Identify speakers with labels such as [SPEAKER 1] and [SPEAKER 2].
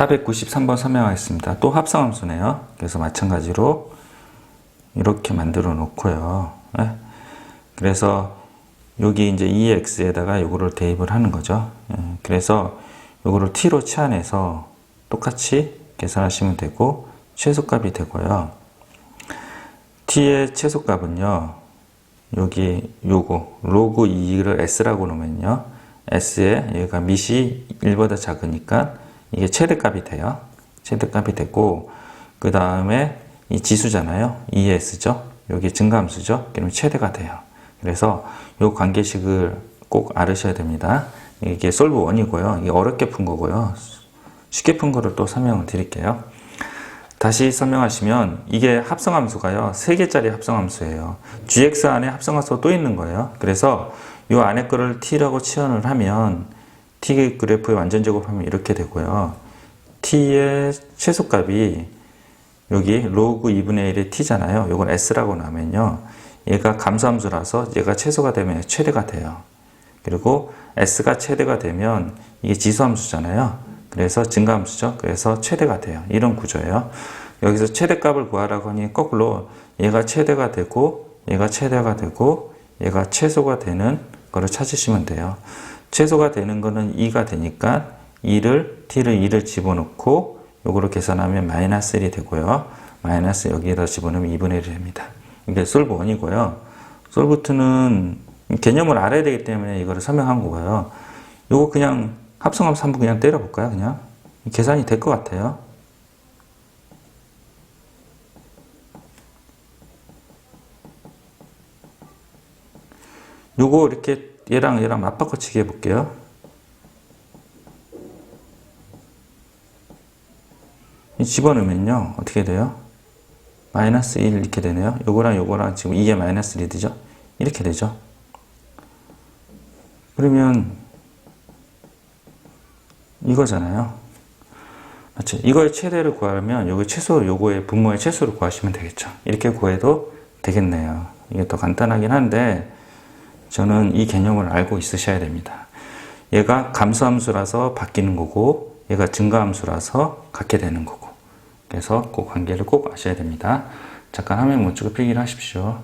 [SPEAKER 1] 493번 설명하겠습니다. 또 합성함수네요. 그래서 마찬가지로 이렇게 만들어 놓고요. 예? 그래서 여기 이제 2x에다가 요거를 대입을 하는 거죠. 예, 그래서 요거를 t로 치환해서 똑같이 계산하시면 되고 최소값이 되고요. t의 최소값은요. 여기 요거 로그 2를 s라고 놓으면요. s에 얘가 밑이 1보다 작으니까 이게 최대값이 돼요. 최대값이 되고 그 다음에 이 지수잖아요. 2s죠. 여기 증가함수죠. 그러면 최대가 돼요. 그래서 요 관계식을 꼭 알으셔야 됩니다. 이게 솔브 원이고요. 이게 어렵게 푼 거고요. 쉽게 푼 거를 또 설명을 드릴게요. 다시 설명하시면 이게 합성함수가요. 3개짜리 합성함수예요. gx 안에 합성함수가 또 있는 거예요. 그래서 이 안에 거를 t라고 치환을 하면 t 그래프의 완전 제곱하면 이렇게 되고요. t의 최소값이 여기 로그 2분의 1의 t잖아요. 이건 s라고 나면요. 얘가 감소함수라서 얘가 최소가 되면 최대가 돼요. 그리고 s가 최대가 되면 이게 지수함수잖아요. 그래서 증가함수죠. 그래서 최대가 돼요. 이런 구조예요. 여기서 최대값을 구하라고 하니 거꾸로 얘가 최대가 되고 얘가 최대가 되고 얘가 최소가 되는 거를 찾으시면 돼요. 최소가 되는 거는 2가 되니까 2를 t를 2를 집어넣고 요거를 계산하면 마이너스 1이 되고요. 마이너스 여기에다 집어넣으면 2분의 1이 됩니다. 이게 솔브 1이고요. 솔브 2는 개념을 알아야 되기 때문에 이거를 설명한 거고요. 요거 그냥 합성함수 한번 그냥 때려볼까요? 그냥 계산이 될 것 같아요. 요거 이렇게 얘랑 얘랑 맞바꿔치기 해볼게요. 집어넣으면요 어떻게 돼요? 마이너스 1 이렇게 되네요. 요거랑 요거랑 지금 2에 마이너스 1이 되죠? 이렇게 되죠. 그러면 이거잖아요. 맞죠? 이거의 최대를 구하려면 여기 최소 요거의 분모의 최소를 구하시면 되겠죠. 이렇게 구해도 되겠네요. 이게 더 간단하긴 한데 저는 이 개념을 알고 있으셔야 됩니다. 얘가 감소함수라서 바뀌는 거고 얘가 증가함수라서 갖게 되는 거고 그래서 그 관계를 꼭 아셔야 됩니다. 잠깐 화면 멈추고 필기를 하십시오.